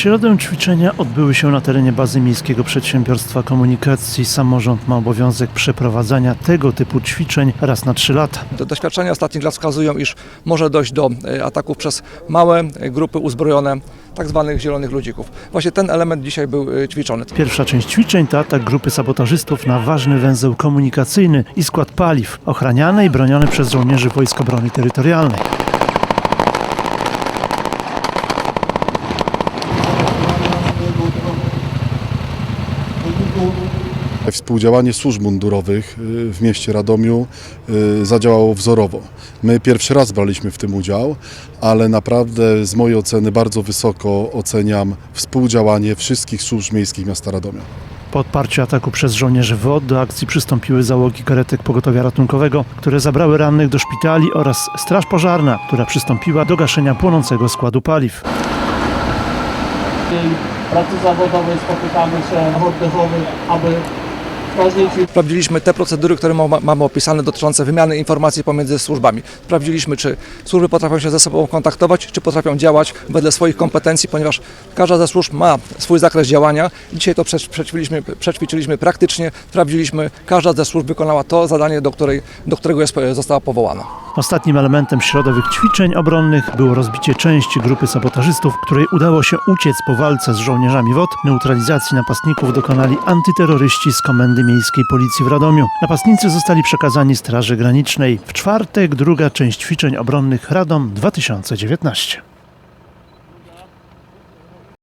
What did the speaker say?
środę ćwiczenia odbyły się na terenie bazy Miejskiego Przedsiębiorstwa Komunikacji. Samorząd ma obowiązek przeprowadzania tego typu ćwiczeń raz na trzy lata. Do- Doświadczenia ostatnich lat wskazują, iż może dojść do e, ataków przez małe e, grupy uzbrojone, tak zwanych zielonych ludzików. Właśnie ten element dzisiaj był e, ćwiczony. Pierwsza część ćwiczeń to atak grupy sabotażystów na ważny węzeł komunikacyjny i skład paliw, ochraniany i broniony przez żołnierzy Wojsk Obrony Terytorialnej. Współdziałanie służb mundurowych y, w mieście Radomiu y, zadziałało wzorowo. My pierwszy raz braliśmy w tym udział, ale naprawdę z mojej oceny bardzo wysoko oceniam współdziałanie wszystkich służb miejskich miasta Radomia. Po odparciu ataku przez żołnierzy WOD do akcji przystąpiły załogi karetek pogotowia ratunkowego, które zabrały rannych do szpitali oraz Straż Pożarna, która przystąpiła do gaszenia płonącego składu paliw. Pracy zawodowej spotykamy się w oddechowy, aby Sprawdziliśmy te procedury, które ma- mamy opisane dotyczące wymiany informacji pomiędzy służbami. Sprawdziliśmy, czy służby potrafią się ze sobą kontaktować, czy potrafią działać wedle swoich kompetencji, ponieważ każda ze służb ma swój zakres działania. Dzisiaj to prze- przećwiczyliśmy, przećwiczyliśmy praktycznie, sprawdziliśmy, każda ze służb wykonała to zadanie, do, której, do którego jest, została powołana. Ostatnim elementem środowych ćwiczeń obronnych było rozbicie części grupy sabotażystów, której udało się uciec po walce z żołnierzami WOT. Neutralizacji napastników dokonali antyterroryści z Komendy Miejskiej Policji w Radomiu. Napastnicy zostali przekazani Straży Granicznej. W czwartek druga część ćwiczeń obronnych Radom 2019.